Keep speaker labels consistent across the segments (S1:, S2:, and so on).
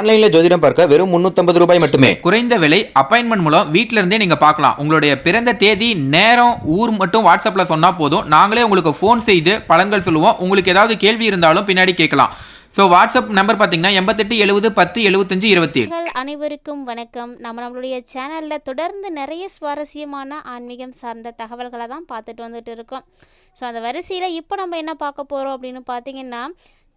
S1: ஆன்லைன்ல ஜோதிடம் பார்க்க வெறும் 350 ரூபாய் மட்டுமே.
S2: குறைந்த விலை அப்பாயின்மெண்ட் மூலம் வீட்ல இருந்தே நீங்க பார்க்கலாம். உங்களுடைய பிறந்த தேதி நேரம் ஊர் மட்டும் வாட்ஸ்அப்ல சொன்னா போதும். நாங்களே உங்களுக்கு ஃபோன் செய்து பலன்கள் சொல்லுவோம். உங்களுக்கு ஏதாவது கேள்வி இருந்தாலும் பின்னாடி கேட்கலாம். ஸோ வாட்ஸ்அப் நம்பர் பார்த்தீங்கன்னா எண்பத்தெட்டு எழுபது பத்து எழுபத்தஞ்சு இருபத்தி ஏழு.
S3: அனைவருக்கும் வணக்கம். நம்ம நம்மளுடைய சேனலில் தொடர்ந்து நிறைய சுவாரஸ்யமான ஆன்மீகம் சார்ந்த தகவல்களை தான் பார்த்துட்டு வந்துட்டு இருக்கோம். ஸோ அந்த வரிசையில் இப்போ நம்ம என்ன பார்க்க போகிறோம் அப்படின்னு பார்த்தீங்கன்னா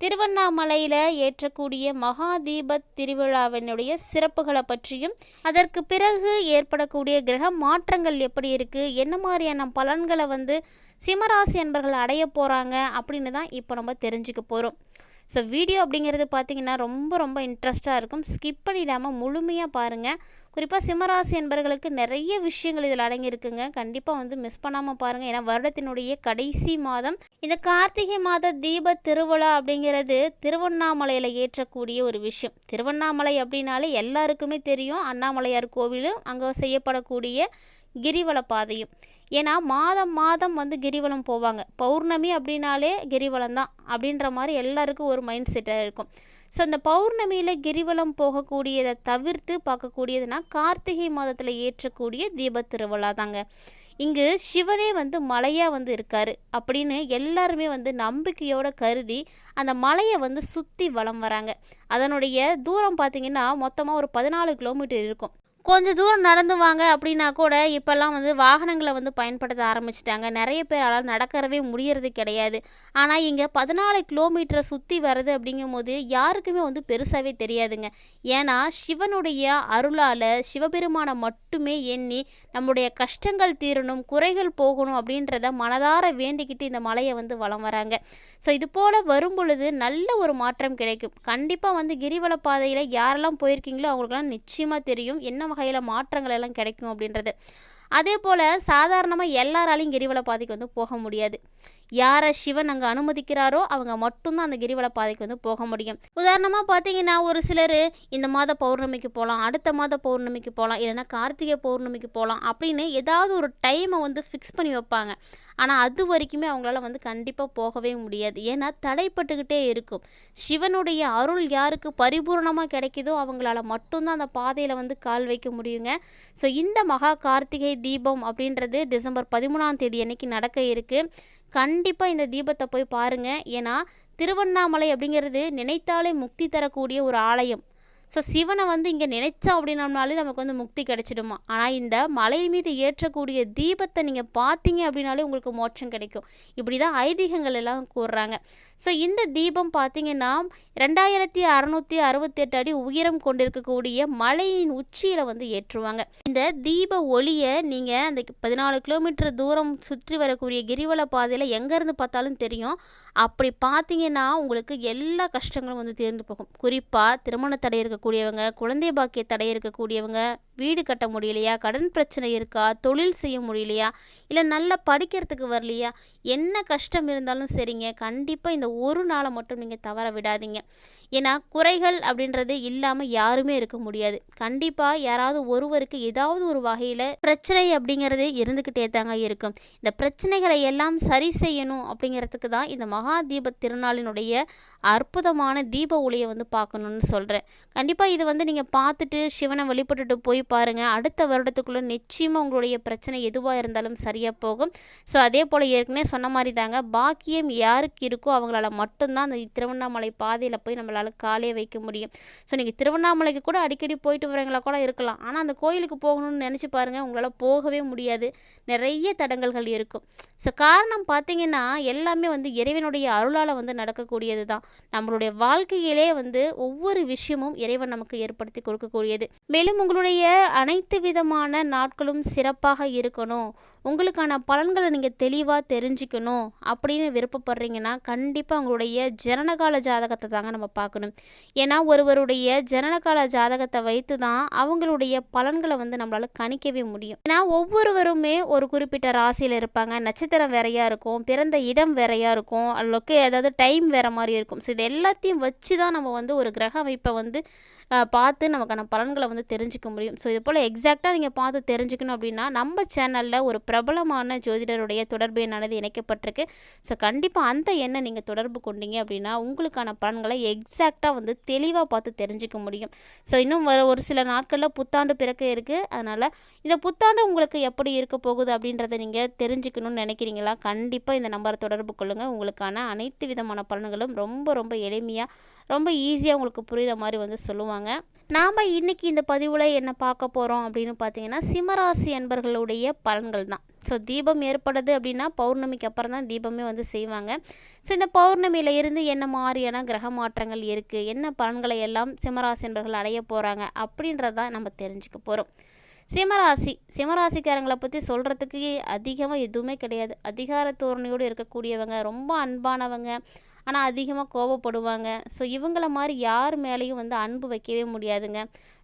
S3: திருவண்ணாமலையில் ஏற்றக்கூடிய மகா தீபத் திருவிழாவினுடைய சிறப்புகளை பற்றியும் அதற்கு பிறகு ஏற்படக்கூடிய கிரக மாற்றங்கள் எப்படி இருக்குது என்ன மாதிரியான பலன்களை வந்து சிம்மராசி என்பர்கள் அடைய போகிறாங்க அப்படின்னு தான் இப்போ நம்ம தெரிஞ்சுக்க போகிறோம் ஸோ வீடியோ அப்படிங்கிறது பார்த்தீங்கன்னா ரொம்ப ரொம்ப இன்ட்ரெஸ்ட்டாக இருக்கும். ஸ்கிப் பண்ணிடாமல் முழுமையாக பாருங்கள் குறிப்பாக சிம்மராசி என்பர்களுக்கு நிறைய விஷயங்கள் இதில் அடங்கியிருக்குங்க. கண்டிப்பாக வந்து மிஸ் பண்ணாமல் பாருங்கள் ஏன்னா வருடத்தினுடைய கடைசி மாதம். இந்த கார்த்திகை மாத தீப திருவிழா அப்படிங்கிறது திருவண்ணாமலையில் ஏற்றக்கூடிய ஒரு விஷயம். திருவண்ணாமலை அப்படின்னாலே எல்லாருக்குமே தெரியும். அண்ணாமலையார் கோவிலும் அங்கே செய்யப்படக்கூடிய கிரிவல பாதையும். ஏன்னா மாதம் மாதம் வந்து கிரிவலம் போவாங்க. பௌர்ணமி அப்படின்னாலே கிரிவலம் தான் அப்படின்ற மாதிரி எல்லாருக்கும் ஒரு மைண்ட் செட்டாக இருக்கும். ஸோ இந்த பௌர்ணமியில் கிரிவலம் போகக்கூடியதை தவிர்த்து பார்க்கக்கூடியதுனா கார்த்திகை மாதத்தில் ஏற்றக்கூடிய தீப திருவிழா தாங்க இங்கு சிவனே வந்து மலையாக வந்து இருக்கார் அப்படின்னு எல்லாருமே வந்து நம்பிக்கையோட கருதி அந்த மலையை வந்து சுற்றி வலம் வராங்க. அதனுடைய தூரம் பார்த்திங்கன்னா மொத்தமாக ஒரு பதினாலு கிலோமீட்டர் இருக்கும். கொஞ்சம் தூரம் நடந்து வாங்க அப்படின்னா கூட இப்போல்லாம் வந்து வாகனங்களை வந்து பயன்படுத்த ஆரம்பிச்சிட்டாங்க. நிறைய பேரால் நடக்கிறவே முடியறது கிடையாது. ஆனால் இங்கே பதினாலு கிலோமீட்டரை சுற்றி வர்றது அப்படிங்கும்போது யாருக்குமே வந்து பெருசாகவே தெரியாதுங்க. ஏன்னா சிவனுடைய அருளால் சிவபெருமானை மட்டுமே எண்ணி நம்முடைய கஷ்டங்கள் தீரணும் குறைகள் போகணும் அப்படின்றத மனதார வேண்டிக்கிட்டு இந்த மலையை வந்து வலம் வராங்க. ஸோ இது போல் வரும் பொழுது நல்ல ஒரு மாற்றம் கிடைக்கும். கண்டிப்பாக வந்து கிரிவல பாதையில் யாரெல்லாம் போயிருக்கீங்களோ அவங்களுக்குலாம் நிச்சயமாக தெரியும். என்ன வகையில் மாற்றங்கள் எல்லாம் கிடைக்கும் அப்படின்றது. அதே போல் சாதாரணமாக எல்லாராலையும் கிரிவல பாதைக்கு வந்து போக முடியாது. யாரை சிவன் அங்கே அனுமதிக்கிறாரோ அவங்க மட்டும்தான் அந்த கிரிவல பாதைக்கு வந்து போக முடியும். உதாரணமாக பார்த்தீங்கன்னா ஒரு சிலர் இந்த மாத பௌர்ணமிக்கு போகலாம் அடுத்த மாத பௌர்ணமிக்கு போகலாம் இல்லைன்னா கார்த்திகை பௌர்ணமிக்கு போகலாம் அப்படின்னு ஏதாவது ஒரு டைமை வந்து ஃபிக்ஸ் பண்ணி வைப்பாங்க. ஆனால் அது வரைக்குமே அவங்களால வந்து கண்டிப்பாக போகவே முடியாது. ஏன்னா தடைப்பட்டுக்கிட்டே இருக்கும். சிவனுடைய அருள் யாருக்கு பரிபூர்ணமாக கிடைக்குதோ அவங்களால மட்டும்தான் அந்த பாதையில் வந்து கால் வைக்க முடியுங்க. ஸோ இந்த மகா கார்த்திகை தீபம் அப்படின்றது டிசம்பர் பதிமூணாம் தேதி அன்னைக்கு நடக்க இருக்குது கண்டிப்பாக இந்த தீபத்தை போய் பாருங்கள் ஏன்னா திருவண்ணாமலை அப்படிங்கிறது நினைத்தாலே முக்தி தரக்கூடிய ஒரு ஆலயம். ஸோ சிவனை வந்து இங்கே நினைச்சோம் அப்படின்னம்னாலே நமக்கு வந்து முக்தி கிடைச்சிடுமா? ஆனால் இந்த மலை மீது ஏற்றக்கூடிய தீபத்தை நீங்கள் பார்த்தீங்க அப்படின்னாலே உங்களுக்கு மோட்சம் கிடைக்கும். இப்படி தான் ஐதீகங்கள் எல்லாம் கூறுறாங்க. ஸோ இந்த தீபம் பார்த்தீங்கன்னா ரெண்டாயிரத்தி அறநூற்றி அறுபத்தெட்டு அடி உயரம் கொண்டிருக்கக்கூடிய மலையின் உச்சியில் வந்து ஏற்றுவாங்க. இந்த தீப ஒளியை நீங்கள் அந்த பதினாலு கிலோமீட்டர் தூரம் சுற்றி வரக்கூடிய கிரிவல பாதையில் எங்கேருந்து பார்த்தாலும் தெரியும். அப்படி பார்த்தீங்கன்னா உங்களுக்கு எல்லா கஷ்டங்களும் வந்து தீர்ந்து போகும். குறிப்பாக திருமண தடை இருக்கக்கூடியவங்க குழந்தை பாக்கிய தடை இருக்கக்கூடியவங்க வீடு கட்ட முடியலையா? கடன் பிரச்சனை இருக்கா? தொழில் செய்ய முடியலையா? இல்லை நல்லா படிக்கிறதுக்கு வரலையா? என்ன கஷ்டம் இருந்தாலும் சரிங்க. கண்டிப்பாக இந்த ஒரு நாளை மட்டும் நீங்கள் தவற விடாதீங்க. ஏன்னா குறைகள் அப்படின்றது இல்லாமல் யாருமே இருக்க முடியாது. கண்டிப்பாக யாராவது ஒருவருக்கு ஏதாவது ஒரு வகையில் பிரச்சனை அப்படிங்கிறது இருந்துக்கிட்டே தாங்க இருக்கும். இந்த பிரச்சனைகளை எல்லாம் சரி செய்யணும் அப்படிங்கிறதுக்கு தான் இந்த மகா தீப திருநாளினுடைய அற்புதமான தீப ஒளியை வந்து பார்க்கணுன்னு சொல்கிறேன் கண்டிப்பாக இது வந்து நீங்கள் பார்த்துட்டு சிவனை வழிபட்டுட்டு போய் பாருங்கள் அடுத்த வருடத்துக்குள்ளே நிச்சயமாக உங்களுடைய பிரச்சனை எதுவாக இருந்தாலும் சரியாக போகும். ஸோ அதே போல் ஏற்கனவே சொன்ன மாதிரி தாங்க. பாக்கியம் யாருக்கு இருக்கோ அவங்களால மட்டும்தான் அந்த திருவண்ணாமலை பாதையில் போய் நம்மளால் காலே வைக்க முடியும். ஸோ நீங்கள் திருவண்ணாமலைக்கு கூட அடிக்கடி போயிட்டு வரவங்களா கூட இருக்கலாம். ஆனால் அந்த கோயிலுக்கு போகணும்னு நினச்சி பாருங்கள் உங்களால் போகவே முடியாது. நிறைய தடங்கல்கள் இருக்கும். ஸோ காரணம் பார்த்தீங்கன்னா எல்லாமே வந்து இறைவனுடைய அருளால் வந்து நடக்கக்கூடியது தான் நம்மளுடைய வாழ்க்கையிலே வந்து ஒவ்வொரு விஷயமும் இறைவன் நமக்கு ஏற்படுத்தி கொடுக்கக்கூடியது. மேலும் உங்களுடைய அனைத்து விதமான நாட்களும் சிறப்பாக இருக்கணும். உங்களுக்கான பலன்களை நீங்கள் தெளிவாக தெரிஞ்சுக்கணும் அப்படின்னு விருப்பப்படுறீங்கன்னா கண்டிப்பாக உங்களுடைய ஜனனகால ஜாதகத்தை தாங்க நம்ம பார்க்கணும். ஏன்னா ஒருவருடைய ஜனனகால ஜாதகத்தை வைத்து தான் அவங்களுடைய பலன்களை வந்து நம்மளால் கணிக்கவே முடியும். ஏன்னா ஒவ்வொருவருமே ஒரு குறிப்பிட்ட ராசியில் இருப்பாங்க. நட்சத்திரம் வேறையாக இருக்கும் பிறந்த இடம் வேறையாக இருக்கும் அல்லோக்கு அதாவது டைம் வேறு மாதிரி இருக்கும். ஸோ இது எல்லாத்தையும் வச்சு தான் நம்ம வந்து ஒரு கிரக அமைப்பை வந்து பார்த்து நமக்கான பலன்களை வந்து தெரிஞ்சுக்க முடியும். ஸோ இது போல் எக்ஸாக்டாக நீங்கள் பார்த்து தெரிஞ்சுக்கணும் அப்படின்னா நம்ம சேனலில் ஒரு பிரபலமான ஜோதிடருடைய தொடர்பு எண்ணானது இணைக்கப்பட்டிருக்கு. ஸோ கண்டிப்பாக அந்த எண்ணை நீங்கள் தொடர்பு கொண்டீங்க அப்படின்னா உங்களுக்கான பலன்களை எக்ஸாக்டாக வந்து தெளிவாக பார்த்து தெரிஞ்சுக்க முடியும். ஸோ இன்னும் வர ஒரு சில நாட்களில் புத்தாண்டு பிறக்க இருக்குது அதனால் இந்த புத்தாண்டு உங்களுக்கு எப்படி இருக்க போகுது அப்படின்றத நீங்கள் தெரிஞ்சுக்கணும்னு நினைக்கிறீங்களா? கண்டிப்பாக இந்த நம்பரை தொடர்பு கொள்ளுங்கள் உங்களுக்கான அனைத்து விதமான பலன்களும் ரொம்ப ரொம்ப எளிமையாக ரொம்ப ஈஸியாக உங்களுக்கு புரிகிற மாதிரி வந்து சொல்லுவாங்க. நாம் இன்றைக்கி இந்த பதிவில் என்ன பார்க்க போகிறோம் அப்படின்னு பார்த்தீங்கன்னா சிம்மராசி என்பர்களுடைய பலன்கள் தான். ஸோ தீபம் ஏற்படுது அப்படின்னா பௌர்ணமிக்கு அப்புறம் தான் தீபமே வந்து செய்வாங்க. ஸோ இந்த பௌர்ணமியில இருந்து என்ன மாதிரியான கிரக மாற்றங்கள் இருக்குது என்ன பலன்களை எல்லாம் சிம்மராசி என்பர்கள் அடைய போகிறாங்க அப்படின்றதான் நம்ம தெரிஞ்சுக்க போகிறோம் சிம்மராசி சிம்மராசிக்காரங்களை பற்றி சொல்கிறதுக்கு அதிகமாக எதுவுமே கிடையாது. அதிகார தோரணையோடு இருக்கக்கூடியவங்க ரொம்ப அன்பானவங்க ஆனால் அதிகமாக கோபப்படுவாங்க. ஸோ இவங்கள மாதிரி யார் மேலேயும் வந்து அன்பு வைக்கவே முடியாதுங்க.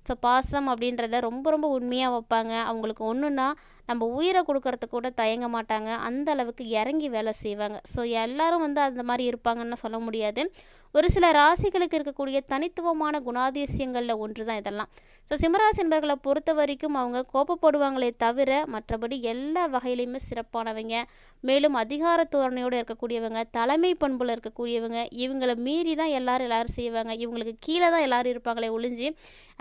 S3: ஸோ பாசம் அப்படின்றத ரொம்ப ரொம்ப உண்மையாக வைப்பாங்க. அவங்களுக்கு ஒன்றுன்னா நம்ம உயிரை கொடுக்கறதுக்கு கூட தயங்க மாட்டாங்க. அந்த அளவுக்கு இறங்கி வேலை செய்வாங்க. ஸோ எல்லாரும் வந்து அந்த மாதிரி இருப்பாங்கன்னு சொல்ல முடியாது. ஒரு சில ராசிகளுக்கு இருக்கக்கூடிய தனித்துவமான குணாதிசயங்களில் ஒன்று தான் இதெல்லாம் ஸோ சிம்மராசின்பர்களை பொறுத்த வரைக்கும் அவங்க கோபப்படுவாங்களே தவிர மற்றபடி எல்லா வகையிலையுமே சிறப்பானவங்க. மேலும் அதிகார தோரணையோடு இருக்கக்கூடியவங்க தலைமை பண்புல இருக்கக்கூடியவங்க இவங்களை மீறி தான் எல்லாரும் எல்லோரும் செய்வாங்க. இவங்களுக்கு கீழே தான் எல்லாரும் இருப்பாங்களே ஒளிஞ்சு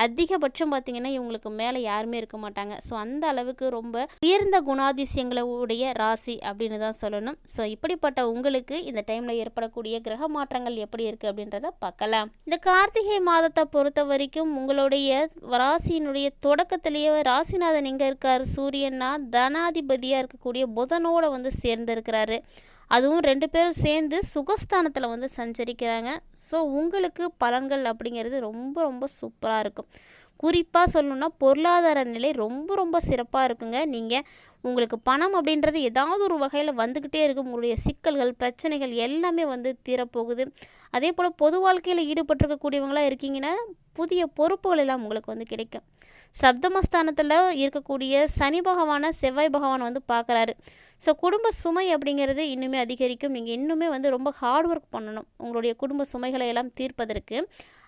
S3: அதிகபட்சம் பார்த்திங்கன்னா இவங்களுக்கு மேலே யாருமே இருக்க மாட்டாங்க. ஸோ அந்த அளவுக்கு ரொம்ப உயர்ந்த குணாதிசயங்களை உடைய ராசி அப்படின்னு தான் சொல்லணும். ஸோ இப்படிப்பட்ட உங்களுக்கு இந்த டைமில் ஏற்படக்கூடிய கிரக மாற்றங்கள் எப்படி இருக்குது அப்படின்றத பார்க்கலாம். இந்த கார்த்திகை மாதத்தை பொறுத்த வரைக்கும் உங்களுடைய ராசியினுடைய தொடக்கத்திலேயே ராசிநாதன் எங்கே இருக்கார்? சூரியன்னா தனாதிபதியாக இருக்கக்கூடிய புதனோட வந்து சேர்ந்திருக்கிறாரு. அதுவும் ரெண்டு பேரும் சேர்ந்து சுகஸ்தானத்தில் வந்து சஞ்சரிக்கிறாங்க. ஸோ உங்களுக்கு பலன்கள் அப்படிங்கிறது ரொம்ப ரொம்ப சூப்பராக இருக்கும். குறிப்பாக சொல்லணுன்னா பொருளாதார நிலை ரொம்ப ரொம்ப சிறப்பாக இருக்குங்க. நீங்கள் உங்களுக்கு பணம் அப்படின்றது ஏதாவது ஒரு வகையில் வந்துக்கிட்டே இருக்கும் உங்களுடைய சிக்கல்கள் பிரச்சனைகள் எல்லாமே வந்து தீரப்போகுது. அதே போல் பொது வாழ்க்கையில் ஈடுபட்டிருக்கக்கூடியவங்களாக இருக்கீங்கன்னா புதிய பொறுப்புகள் எல்லாம் உங்களுக்கு வந்து கிடைக்கும். சப்தமஸ்தானத்தில் இருக்கக்கூடிய சனி பகவானை செவ்வாய் பகவான் வந்து பார்க்குறாரு. ஸோ குடும்ப சுமை அப்படிங்கிறது இன்னுமே அதிகரிக்கும். நீங்கள் இன்னுமே வந்து ரொம்ப ஹார்ட் ஒர்க் பண்ணணும். உங்களுடைய குடும்ப சுமைகளை எல்லாம் தீர்ப்பதற்கு.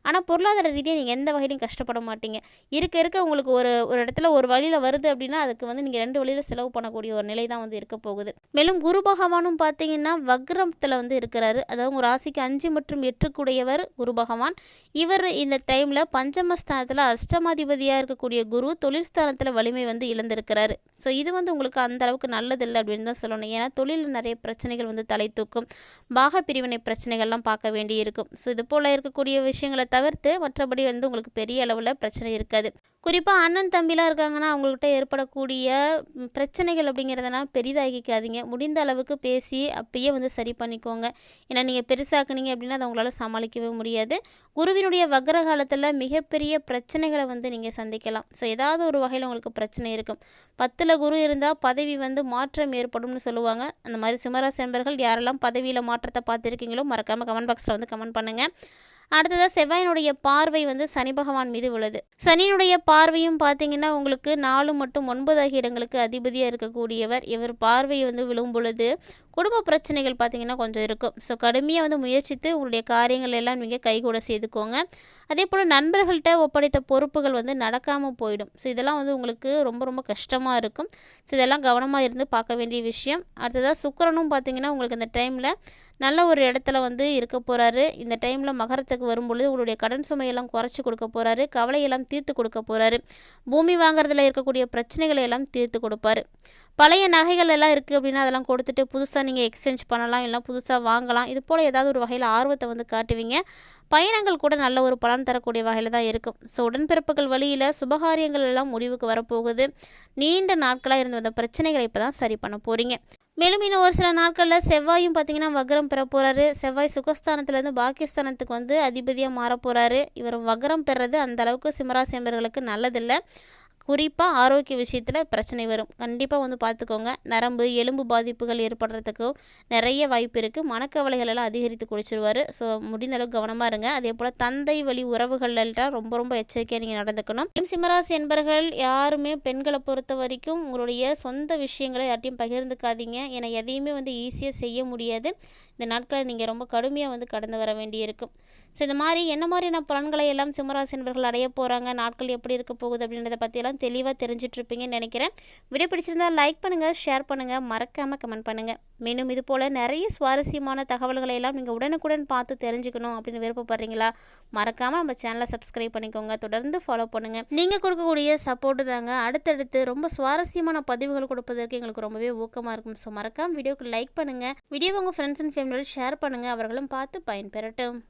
S3: ஆனால் பொருளாதார ரீதியாக நீங்கள் எந்த வகையிலையும் கஷ்டப்பட மாட்டீங்க. இருக்க இருக்க உங்களுக்கு ஒரு ஒரு இடத்துல ஒரு வழியில் வருது அப்படின்னா அதுக்கு வந்து நீங்கள் ரெண்டு வழியில் செலவு பண்ணக்கூடிய ஒரு நிலை தான் வந்து இருக்க போகுது. மேலும் குரு பகவானும் பார்த்தீங்கன்னா வக்ரத்தில் வந்து இருக்கிறாரு. அதாவது உங்கள் ராசிக்கு அஞ்சு மற்றும் எட்டுக்குடையவர் குரு பகவான். இவர் இந்த டைமில் பஞ்சமஸ்தானத்தில் அஷ்டமாதிபதியாக இருக்கக்கூடிய குரு தொழில் ஸ்தானத்தில் வலிமை வந்து இழந்திருக்கிறாரு. ஸோ இது வந்து உங்களுக்கு அந்த அளவுக்கு நல்லதில்லை அப்படின்னு தான் சொல்லணும். ஏன்னா தொழிலில் நிறைய பிரச்சனைகள் வந்து தலை தூக்கும். பாக பிரிவினை பிரச்சனைகள்லாம் பார்க்க வேண்டியிருக்கும். ஸோ இது போல் இருக்கக்கூடிய விஷயங்களை தவிர்த்து மற்றபடி வந்து உங்களுக்கு பெரிய அளவில் பிரச்சனை இருக்காது. குறிப்பாக அண்ணன் தம்பிலாம் இருக்காங்கன்னா அவங்கள்ட்ட ஏற்படக்கூடிய பிரச்சனைகள் அப்படிங்கிறதெல்லாம் பெரிதாகிக்காதீங்க. முடிந்த அளவுக்கு பேசி அப்பயே வந்து சரி பண்ணிக்கோங்க. ஏன்னா நீங்கள் பெருசாக்குனீங்க அப்படின்னா அதை உங்களால் சமாளிக்கவே முடியாது. குருவினுடைய வக்ர காலத்தில் மிகப்பெரிய பிரச்சனைகளை வந்து நீங்கள் சந்திக்கலாம். ஸோ ஏதாவது ஒரு வகையில் உங்களுக்கு பிரச்சனை இருக்கும். பத்தில் குரு இருந்தால் பதவி வந்து மாற்றம் ஏற்படும்னு சொல்லுவாங்க. அந்த மாதிரி சிம்மராசி என்பர்கள் யாரெல்லாம் பதவியில் மாற்றத்தை பார்த்துருக்கீங்களோ மறக்காமல் கமெண்ட் பாக்ஸில் வந்து கமெண்ட் பண்ணுங்கள் அடுத்ததாக செவ்வாயினுடைய பார்வை வந்து சனி பகவான் மீது உள்ளது. சனியினுடைய பார்வையும் பார்த்தீங்கன்னா உங்களுக்கு நாலு மற்றும் ஒன்பது ஆகிய இடங்களுக்கு அதிபதியாக இருக்கக்கூடியவர். இவர் பார்வை வந்து விழும் பொழுது குடும்ப பிரச்சனைகள் பார்த்தீங்கன்னா கொஞ்சம் இருக்கும். ஸோ கடுமையாக வந்து முயற்சித்து உங்களுடைய காரியங்கள் எல்லாம் நீங்கள் கைகூட செய்துக்கோங்க. அதே போல் நண்பர்கள்ட்ட ஒப்படைத்த பொறுப்புகள் வந்து நடக்காமல் போயிடும். ஸோ இதெல்லாம் வந்து உங்களுக்கு ரொம்ப ரொம்ப கஷ்டமாக இருக்கும். ஸோ இதெல்லாம் கவனமாக இருந்து பார்க்க வேண்டிய விஷயம். அடுத்ததாக சுக்கரனும் பார்த்தீங்கன்னா உங்களுக்கு இந்த டைமில் நல்ல ஒரு இடத்துல வந்து இருக்க போகிறாரு இந்த டைமில் மகரத்துக்கு வரும்பொழுது உங்களுடைய கடன் சுமையெல்லாம் குறைச்சி கொடுக்க போகிறாரு கவலையெல்லாம் தீர்த்து கொடுக்க போகிறாரு பூமி வாங்குறதுல இருக்கக்கூடிய பிரச்சனைகளை எல்லாம் தீர்த்து கொடுப்பாரு. பழைய நகைகள் எல்லாம் இருக்குது அப்படின்னா அதெல்லாம் கொடுத்துட்டு புதுசாக நீங்கள் எக்ஸ்சேஞ்ச் பண்ணலாம் இல்லை புதுசாக வாங்கலாம். இது போல் ஏதாவது ஒரு வகையில் ஆர்வத்தை வந்து காட்டுவீங்க. பயணங்கள் கூட நல்ல ஒரு பலன் தரக்கூடிய வகையில் தான் இருக்கும். ஸோ உடன்பிறப்புகள் வழியில் சுபகாரியங்கள் எல்லாம் முடிவுக்கு வரப்போகுது. நீண்ட நாட்களாக இருந்து வந்த பிரச்சனைகளை இப்போ தான் சரி பண்ண போகிறீங்க மேலும் இன்னும் ஒரு சில நாட்களில் செவ்வாயும் பார்த்தீங்கன்னா வக்ரம் பெற போகிறாரு செவ்வாய் சுகஸ்தானத்துலேருந்து பாகிஸ்தானத்துக்கு வந்து அதிபதியாக மாற போகிறாரு இவர் வக்ரம் பெறது அந்த அளவுக்கு சிம்மராசி நல்லதில்லை. குறிப்பாக ஆரோக்கிய விஷயத்தில் பிரச்சனை வரும். கண்டிப்பாக வந்து பார்த்துக்கோங்க நரம்பு எலும்பு பாதிப்புகள் ஏற்படுறதுக்கும் நிறைய வாய்ப்பு இருக்குது மனக்கவலைகள் எல்லாம் அதிகரித்து குடிச்சிருவார். ஸோ முடிந்த அளவுக்கு கவனமாக இருங்க. அதே போல் தந்தை வழி உறவுகள் எல்லாம் ரொம்ப ரொம்ப எச்சரிக்கையாக நீங்கள் நடந்துக்கணும். சிம்மராசி என்பர்கள் யாருமே பெண்களை பொறுத்த வரைக்கும் உங்களுடைய சொந்த விஷயங்களை யார்ட்டையும் பகிர்ந்துக்காதீங்க. ஏன்னா எதையுமே வந்து ஈஸியாக செய்ய முடியாது. இந்த நாட்களை நீங்கள் ரொம்ப கடுமையாக வந்து கடந்து வர வேண்டியிருக்கும். ஸோ இந்த மாதிரி என்ன மாதிரியான பலன்களை எல்லாம் சிம்மராசி என்பர்கள் அடைய போகிறாங்க நாட்கள் எப்படி இருக்க போகுது அப்படின்றத பற்றியெல்லாம் தெளிவாக தெரிஞ்சிட்ருப்பீங்கன்னு நினைக்கிறேன். வீடியோ பிடிச்சிருந்தால் லைக் பண்ணுங்கள் ஷேர் பண்ணுங்கள் மறக்காமல் கமெண்ட் பண்ணுங்கள் மேலும் இது போல் நிறைய சுவாரஸ்யமான தகவல்களை எல்லாம் நீங்கள் உடனுக்குடன் பார்த்து தெரிஞ்சுக்கணும் அப்படின்னு விருப்பப்படுறீங்களா? மறக்காமல் நம்ம சேனலை சப்ஸ்கிரைப் பண்ணிக்கோங்க. தொடர்ந்து ஃபாலோ பண்ணுங்கள் நீங்கள் கொடுக்கக்கூடிய சப்போர்ட்டு தாங்க. அடுத்தடுத்து ரொம்ப சுவாரஸ்யமான பதிவுகள் கொடுப்பதற்கு எங்களுக்கு ரொம்பவே ஊக்கமாக இருக்கும். ஸோ மறக்காமல் வீடியோக்கு லைக் பண்ணுங்கள் வீடியோ உங்கள் ஃப்ரெண்ட்ஸ் அண்ட் ஃபேமிலியோட ஷேர் பண்ணுங்கள் அவர்களும் பார்த்து பயன்பெறட்டும்.